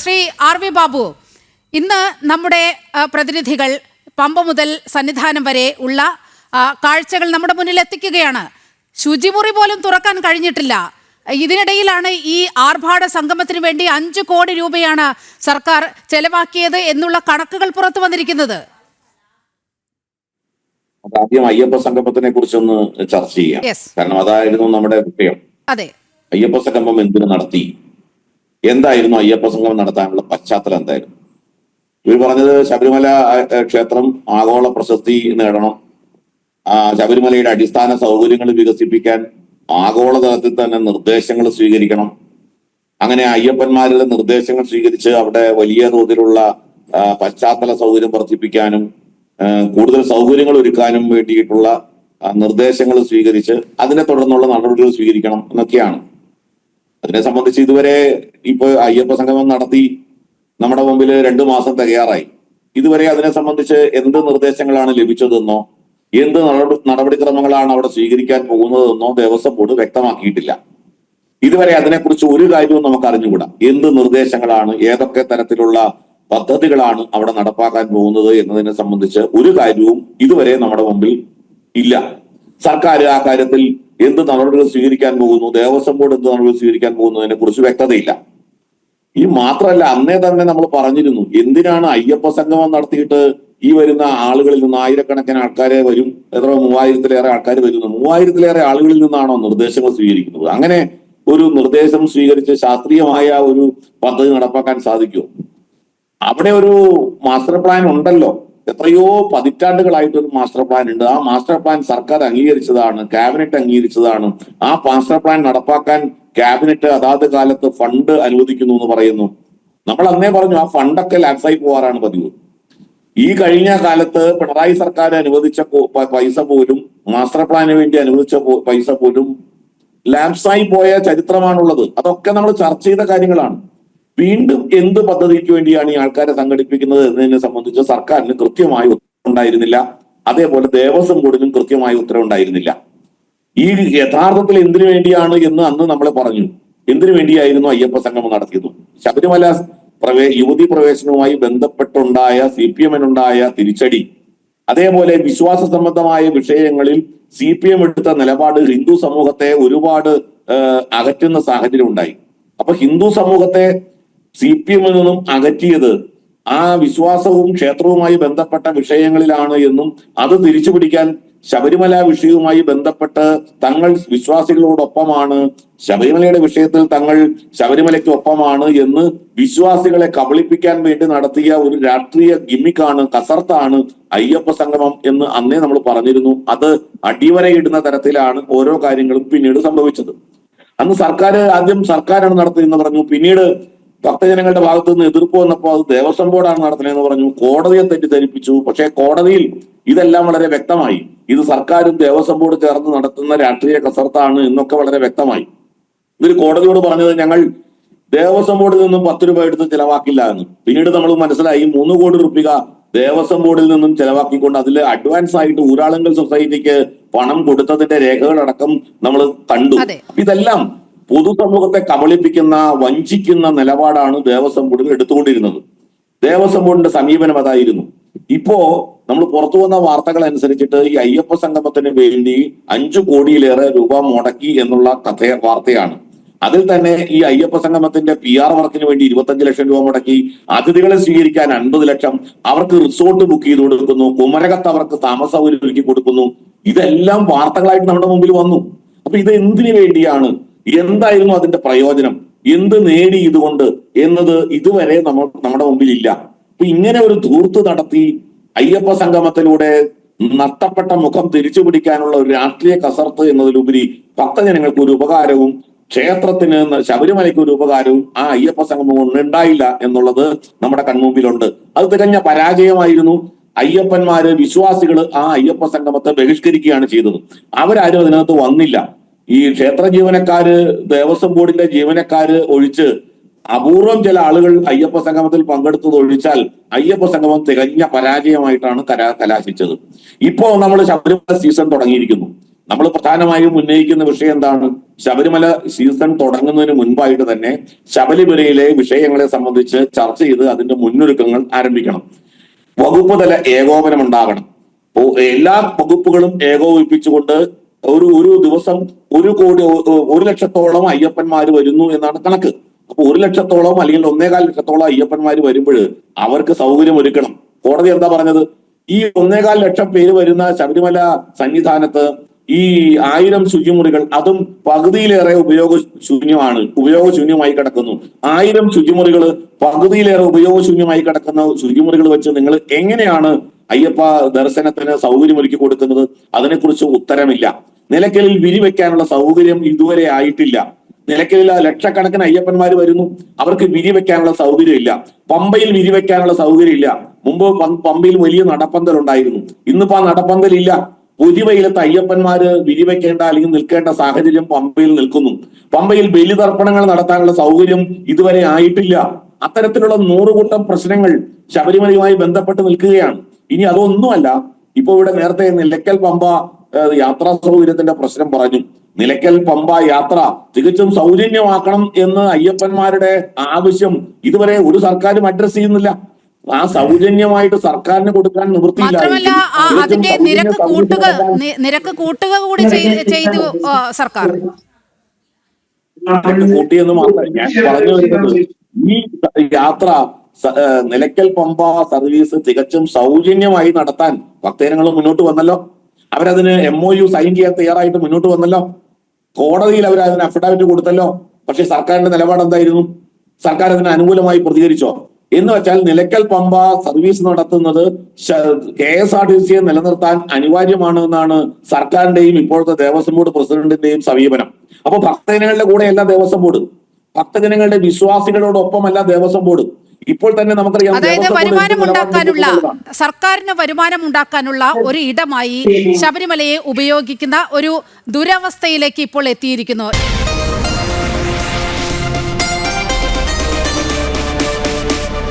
Shri R V Babu ഇന്ന് നമ്മുടെ പ്രതിനിധികൾ പമ്പ മുതൽ സന്നിധാനം വരെ ഉള്ള കാഴ്ചകൾ നമ്മുടെ മുന്നിൽ എത്തിക്കുകയാണ്. ശുചിമുറി പോലും തുറക്കാൻ കഴിഞ്ഞിട്ടില്ല. ഇതിനിടയിലാണ് ഈ ആർഭാട സംഗമത്തിന് വേണ്ടി അഞ്ചു കോടി രൂപയാണ് സർക്കാർ ചെലവാക്കിയത് എന്നുള്ള കണക്കുകൾ പുറത്തു വന്നിരിക്കുന്നത്. ആദ്യം അയ്യപ്പ സംഗമത്തിനെ കുറിച്ചൊന്ന് ചർച്ച ചെയ്യാം. കാരണം അതായിരുന്നു നമ്മുടെ വിഷയം. അതെ. അയ്യപ്പ സംഗമം എന്തിനു നടത്തി? എന്തായിരുന്നു അയ്യപ്പ സംഗമം നടത്താനുള്ള പശ്ചാത്തലം എന്തായിരുന്നു? ഇവർ പറഞ്ഞത് ശബരിമല ക്ഷേത്രം ആഗോള പ്രശസ്തി നേടണം ശബരിമലയുടെ അടിസ്ഥാന സൗകര്യങ്ങൾ വികസിപ്പിക്കാൻ ആഗോളതലത്തിൽ തന്നെ നിർദ്ദേശങ്ങൾ സ്വീകരിക്കണം. അങ്ങനെ അയ്യപ്പന്മാരുടെ നിർദ്ദേശങ്ങൾ സ്വീകരിച്ച് അവിടെ വലിയ തോതിലുള്ള പശ്ചാത്തല സൗകര്യം വർദ്ധിപ്പിക്കാനും കൂടുതൽ സൗകര്യങ്ങൾ ഒരുക്കാനും വേണ്ടിയിട്ടുള്ള നിർദ്ദേശങ്ങൾ സ്വീകരിച്ച് അതിനെ തുടർന്നുള്ള നടപടികൾ സ്വീകരിക്കണം എന്നൊക്കെയാണ്. അതിനെ സംബന്ധിച്ച് ഇതുവരെ ഇപ്പൊ അയ്യപ്പ സംഗമം നടത്തി നമ്മുടെ മുമ്പിൽ രണ്ടു മാസം തികയാറായി. ഇതുവരെ അതിനെ സംബന്ധിച്ച് എന്ത് നിർദ്ദേശങ്ങളാണ് ലഭിച്ചതെന്നോ എന്ത് നടപടിക്രമങ്ങളാണ് അവിടെ സ്വീകരിക്കാൻ പോകുന്നതെന്നോ ദേവസ്വം ബോർഡ് വ്യക്തമാക്കിയിട്ടില്ല. ഇതുവരെ അതിനെക്കുറിച്ച് ഒരു കാര്യവും നമുക്ക് അറിഞ്ഞുകൂടാ. എന്ത് നിർദ്ദേശങ്ങളാണ് ഏതൊക്കെ തരത്തിലുള്ള പദ്ധതികളാണ് അവിടെ നടപ്പാക്കാൻ പോകുന്നത് എന്നതിനെ സംബന്ധിച്ച് ഒരു കാര്യവും ഇതുവരെ നമ്മുടെ മുമ്പിൽ ഇല്ല. സർക്കാർ ആ കാര്യത്തിൽ എന്ത് നടപടികൾ സ്വീകരിക്കാൻ പോകുന്നു? ദേവസ്വം ബോർഡ് എന്ത് നടപടികൾ സ്വീകരിക്കാൻ പോകുന്നു? അതിനെ കുറിച്ച് വ്യക്തതയില്ല. ഈ മാത്രമല്ല അന്നേ തന്നെ നമ്മൾ പറഞ്ഞിരുന്നു എന്തിനാണ് അയ്യപ്പ സംഗമം നടത്തിയിട്ട് ഈ വരുന്ന ആളുകളിൽ നിന്ന് ആയിരക്കണക്കിന് ആൾക്കാരെ വരും? എത്ര മൂവായിരത്തിലേറെ ആൾക്കാർ വരുന്നു മൂവായിരത്തിലേറെ ആളുകളിൽ നിന്നാണോ നിർദ്ദേശങ്ങൾ സ്വീകരിക്കുന്നത്? അങ്ങനെ ഒരു നിർദ്ദേശം സ്വീകരിച്ച് ശാസ്ത്രീയമായ ഒരു പദ്ധതി നടപ്പാക്കാൻ സാധിക്കുമോ? അവിടെ ഒരു മാസ്റ്റർ പ്ലാൻ ഉണ്ടല്ലോ. എത്രയോ പതിറ്റാണ്ടുകളായിട്ട് ഒരു മാസ്റ്റർ പ്ലാൻ ഉണ്ട്. ആ മാസ്റ്റർ പ്ലാൻ സർക്കാർ അംഗീകരിച്ചതാണ് ക്യാബിനറ്റ് അംഗീകരിച്ചതാണ്. ആ മാസ്റ്റർ പ്ലാൻ നടപ്പാക്കാൻ ക്യാബിനറ്റ് അതാത് കാലത്ത് ഫണ്ട് അനുവദിക്കുന്നു എന്ന് പറയുന്നു. നമ്മൾ അന്നേ പറഞ്ഞു ആ ഫണ്ടൊക്കെ ലാപ്സായി പോവാറാണ് പതിവ്. ഈ കഴിഞ്ഞ കാലത്ത് പിണറായി സർക്കാർ അനുവദിച്ച പൈസ പോലും മാസ്റ്റർ പ്ലാന് വേണ്ടി അനുവദിച്ച പൈസ പോലും ലാപ്സായി പോയ ചരിത്രമാണുള്ളത്. അതൊക്കെ നമ്മൾ ചർച്ച ചെയ്ത കാര്യങ്ങളാണ്. വീണ്ടും എന്ത് പദ്ധതിക്ക് വേണ്ടിയാണ് ഈ ആൾക്കാരെ സംഘടിപ്പിക്കുന്നത് എന്നതിനെ സംബന്ധിച്ച് സർക്കാരിന് കൃത്യമായി ഉണ്ടായിരുന്നില്ല അതേപോലെ ദേവസ്വം ബോർഡിനും കൃത്യമായ ഉത്തരവുണ്ടായിരുന്നില്ല. ഈ യഥാർത്ഥത്തിൽ എന്തിനു വേണ്ടിയാണ് എന്ന് അന്ന് നമ്മൾ പറഞ്ഞു. എന്തിനു വേണ്ടിയായിരുന്നു അയ്യപ്പ സംഗമം നടത്തിയത്? ശബരിമല പ്രവേ യുവതി പ്രവേശനവുമായി ബന്ധപ്പെട്ടുണ്ടായ സി പി എമ്മിനുണ്ടായ തിരിച്ചടി അതേപോലെ വിശ്വാസ സംബന്ധമായ വിഷയങ്ങളിൽ സി പി എം എടുത്ത നിലപാട് ഹിന്ദു സമൂഹത്തെ ഒരുപാട് അകറ്റുന്ന സാഹചര്യം ഉണ്ടായി അപ്പൊ ഹിന്ദു സമൂഹത്തെ സി പി എമ്മിൽ നിന്നും അകറ്റിയത് ആ വിശ്വാസവും ക്ഷേത്രവുമായി ബന്ധപ്പെട്ട വിഷയങ്ങളിലാണ് എന്നും അത് തിരിച്ചു പിടിക്കാൻ ശബരിമല വിഷയവുമായി ബന്ധപ്പെട്ട് തങ്ങൾ വിശ്വാസികളോടൊപ്പമാണ്. ശബരിമലയുടെ വിഷയത്തിൽ തങ്ങൾ ശബരിമലയ്ക്ക് ഒപ്പമാണ് എന്ന് വിശ്വാസികളെ കബളിപ്പിക്കാൻ വേണ്ടി നടത്തിയ ഒരു രാഷ്ട്രീയ ഗിമ്മിക്കാണ് കസർത്താണ് അയ്യപ്പ സംഗമം എന്ന് അന്നേ നമ്മൾ പറഞ്ഞിരുന്നു. അത് അടിവരയിടുന്ന തരത്തിലാണ് ഓരോ കാര്യങ്ങളും പിന്നീട് സംഭവിച്ചത്. അന്ന് സർക്കാർ ആദ്യം സർക്കാരാണ് നടത്തിയെന്ന് പറഞ്ഞു. പിന്നീട് ഭക്തജനങ്ങളുടെ ഭാഗത്തു നിന്ന് എതിർപ്പ് വന്നപ്പോൾ അത് ദേവസ്വം ബോർഡാണ് നടത്തുന്നതെന്ന് പറഞ്ഞു. കോടതിയെ തെറ്റിദ്ധരിപ്പിച്ചു. പക്ഷേ കോടതിയിൽ ഇതെല്ലാം വളരെ വ്യക്തമായി. ഇത് സർക്കാരും ദേവസ്വം ബോർഡ് ചേർന്ന് നടത്തുന്ന രാഷ്ട്രീയ കസർത്താണ് എന്നൊക്കെ വളരെ വ്യക്തമായി. ഇവർ കോടതിയോട് പറഞ്ഞത് ഞങ്ങൾ ദേവസ്വം ബോർഡിൽ നിന്നും പത്ത് രൂപ എടുത്ത് ചെലവാക്കില്ല എന്ന്. പിന്നീട് നമ്മൾ മനസ്സിലായി മൂന്ന് കോടി റുപ്യ ദേവസ്വം ബോർഡിൽ നിന്നും ചെലവാക്കിക്കൊണ്ട് അതിൽ അഡ്വാൻസ് ആയിട്ട് ഊരാളുങ്കൽ സൊസൈറ്റിക്ക് പണം കൊടുത്തതിന്റെ രേഖകളടക്കം നമ്മൾ കണ്ടു. ഇതെല്ലാം പൊതുസമൂഹത്തെ കബളിപ്പിക്കുന്ന വഞ്ചിക്കുന്ന നിലപാടാണ് ദേവസ്വം ബോർഡുകൾ എടുത്തുകൊണ്ടിരുന്നത്. ദേവസ്വം ബോർഡിന്റെ സമീപനം അതായിരുന്നു. ഇപ്പോ നമ്മൾ പുറത്തു വന്ന വാർത്തകൾ അനുസരിച്ചിട്ട് ഈ അയ്യപ്പ സംഗമത്തിന് വേണ്ടി അഞ്ചു കോടിയിലേറെ രൂപ മുടക്കി എന്നുള്ള കഥ വാർത്തയാണ്. അതിൽ തന്നെ ഈ അയ്യപ്പ സംഗമത്തിന്റെ പി ആർ വർക്കിന് വേണ്ടി ഇരുപത്തഞ്ച് ലക്ഷം രൂപ മുടക്കി അതിഥികളെ സ്വീകരിക്കാൻ അൻപത് ലക്ഷം അവർക്ക് റിസോർട്ട് ബുക്ക് ചെയ്ത് കൊടുക്കുന്നു കുമരകത്ത് അവർക്ക് താമസ സൗകര്യം ഒരുക്കി കൊടുക്കുന്നു. ഇതെല്ലാം വാർത്തകളായിട്ട് നമ്മുടെ മുമ്പിൽ വന്നു. അപ്പൊ ഇത് എന്തിനു വേണ്ടിയാണ്? എന്തായിരുന്നു അതിന്റെ പ്രയോജനം? എന്ത് നേടി ഇതുകൊണ്ട്? എന്നത് ഇതുവരെ നമ്മൾ നമ്മുടെ മുമ്പിൽ ഇല്ല അപ്പൊ ഇങ്ങനെ ഒരു ധൂർത്ത് നടത്തി അയ്യപ്പ സംഗമത്തിലൂടെ നഷ്ടപ്പെട്ട മുഖം തിരിച്ചു പിടിക്കാനുള്ള ഒരു രാഷ്ട്രീയ കസർത്ത് എന്നതിലുപരി ഭക്തജനങ്ങൾക്ക് ഒരു ഉപകാരവും ക്ഷേത്രത്തിന് ശബരിമലയ്ക്ക് ഒരു ഉപകാരവും ആ അയ്യപ്പ സംഗമം ഉണ്ടായില്ല എന്നുള്ളത് നമ്മുടെ കൺമുമ്പിലുണ്ട്. അത് തികഞ്ഞ പരാജയമായിരുന്നു. അയ്യപ്പന്മാര് വിശ്വാസികൾ ആ അയ്യപ്പ സംഗമത്തെ ബഹിഷ്കരിക്കുകയാണ് ചെയ്തത്. അവരാരും അതിനകത്ത് വന്നില്ല. ഈ ക്ഷേത്ര ജീവനക്കാര് ദേവസ്വം ബോർഡിന്റെ ജീവനക്കാര് ഒഴിച്ച് അപൂർവം ചില ആളുകൾ അയ്യപ്പ സംഗമത്തിൽ പങ്കെടുത്തത് ഒഴിച്ചാൽ അയ്യപ്പ സംഗമം തികഞ്ഞ പരാജയമായിട്ടാണ് കലാ കലാശിച്ചത്. ഇപ്പോ നമ്മൾ ശബരിമല സീസൺ തുടങ്ങിയിരിക്കുന്നു. നമ്മൾ പ്രധാനമായും ഉന്നയിക്കുന്ന വിഷയം എന്താണ്? ശബരിമല സീസൺ തുടങ്ങുന്നതിന് മുൻപായിട്ട് തന്നെ ശബരിമലയിലെ വിഷയങ്ങളെ സംബന്ധിച്ച് ചർച്ച ചെയ്ത് അതിന്റെ മുന്നൊരുക്കങ്ങൾ ആരംഭിക്കണം. വകുപ്പ് തല ഏകോപനം ഉണ്ടാകണം എല്ലാ വകുപ്പുകളും ഏകോപിപ്പിച്ചുകൊണ്ട് ഒരു ഒരു ദിവസം ഒരു കോടി ഒരു ലക്ഷത്തോളം അയ്യപ്പന്മാർ വരുന്നു എന്നാണ് കണക്ക്. അപ്പൊ ഒരു ലക്ഷത്തോളം അല്ലെങ്കിൽ ഒന്നേകാൽ ലക്ഷത്തോളം അയ്യപ്പന്മാർ വരുമ്പോൾ അവർക്ക് സൗകര്യം ഒരുക്കണം. കോടതി എന്താ പറഞ്ഞത്? ഈ ഒന്നേകാൽ ലക്ഷം പേര് വരുന്ന ശബരിമല സന്നിധാനത്ത് ഈ ആയിരം ശുചിമുറികൾ അതും പകുതിയിലേറെ ഉപയോഗശൂന്യമാണ് ഉപയോഗശൂന്യമായി കിടക്കുന്നു. ആയിരം ശുചിമുറികൾ പകുതിയിലേറെ ഉപയോഗശൂന്യമായി കിടക്കുന്ന ശുചിമുറികൾ വെച്ച് നിങ്ങൾ എങ്ങനെയാണ് അയ്യപ്പ ദർശനത്തിന് സൗകര്യമൊരുക്കി കൊടുക്കുന്നത് അതിനെക്കുറിച്ച് ഉത്തരമില്ല. നിലയ്ക്കലിൽ വിരിവെക്കാനുള്ള സൗകര്യം ഇതുവരെ ആയിട്ടില്ല. നിലയ്ക്കലിൽ ലക്ഷക്കണക്കിന് അയ്യപ്പന്മാർ വരുന്നു. അവർക്ക് വിരിവെക്കാനുള്ള സൗകര്യമില്ല. പമ്പയിൽ വിരിവെക്കാനുള്ള സൗകര്യമില്ല. മുമ്പ് പമ്പയിൽ വലിയ നടപ്പന്തൽ ഉണ്ടായിരുന്നു ഇന്നിപ്പോ ആ നടപ്പന്തൽ ഇല്ല പുതിവയിലത്തെ അയ്യപ്പന്മാര് വിരിവെക്കേണ്ട അല്ലെങ്കിൽ നിൽക്കേണ്ട സാഹചര്യം പമ്പയിൽ നിൽക്കുന്നു. പമ്പയിൽ ബലിതർപ്പണങ്ങൾ നടത്താനുള്ള സൗകര്യം ഇതുവരെ ആയിട്ടില്ല. അത്തരത്തിലുള്ള നൂറുകൂട്ടം പ്രശ്നങ്ങൾ ശബരിമലയുമായി ബന്ധപ്പെട്ട് നിൽക്കുകയാണ്. ഇനി അതൊന്നുമല്ല. ഇപ്പൊ ഇവിടെ നേരത്തെ നിലയ്ക്കൽ പമ്പ യാത്രാ സൗകര്യത്തിന്റെ പ്രശ്നം പറഞ്ഞു. നിലയ്ക്കൽ പമ്പ യാത്ര തികച്ചും സൗജന്യമാക്കണം എന്ന് അയ്യപ്പന്മാരുടെ ആവശ്യം ഇതുവരെ ഒരു സർക്കാരും അഡ്രസ് ചെയ്യുന്നില്ല. ആ സൗജന്യമായിട്ട് സർക്കാരിന് കൊടുക്കാൻ നിവൃത്തിയില്ല. അതിന്റെ നിരക്ക് കൂട്ടുക നിരക്ക് കൂട്ടുക കൂടി ചെയ്തു സർക്കാർ. കൂട്ടിയെന്ന് മാത്രമേ ഞാൻ പറഞ്ഞു വരുന്നത് ഈ യാത്ര നിലയ്ക്കൽ പമ്പ സർവീസ് തികച്ചും സൗജന്യമായി നടത്താൻ ഭക്തജനങ്ങൾ മുന്നോട്ട് വന്നല്ലോ. അവരതിന് എം ഒ യു സൈൻ ചെയ്യാൻ തയ്യാറായിട്ട് മുന്നോട്ട് വന്നല്ലോ. കോടതിയിൽ അവർ അതിന് അഫിഡാവിറ്റ് കൊടുത്തല്ലോ. പക്ഷെ സർക്കാരിന്റെ നിലപാട് എന്തായിരുന്നു? സർക്കാർ അതിന് അനുകൂലമായി പ്രതികരിച്ചോ? എന്ന് വെച്ചാൽ നിലയ്ക്കൽ പമ്പ സർവീസ് നടത്തുന്നത് കെ എസ് ആർ ടി സിയെ നിലനിർത്താൻ അനിവാര്യമാണ് എന്നാണ് സർക്കാരിന്റെയും ഇപ്പോഴത്തെ ദേവസ്വം ബോർഡ് പ്രസിഡന്റിന്റെയും സമീപനം. അപ്പൊ ഭക്തജനങ്ങളുടെ കൂടെയല്ല ദേവസ്വം ബോർഡ്. ഭക്തജനങ്ങളുടെ വിശ്വാസികളോടൊപ്പമല്ല ദേവസ്വം ബോർഡ്. ഇപ്പോൾ തന്നെ നമുക്കറിയാം അതായത് വരുമാനം ഉണ്ടാക്കാനുള്ള. സർക്കാരിന് വരുമാനം ഉണ്ടാക്കാനുള്ള ഒരു ഇടമായി ശബരിമലയെ ഉപയോഗിക്കുന്ന ഒരു ദുരവസ്ഥയിലേക്ക് ഇപ്പോൾ എത്തിയിരിക്കുന്നു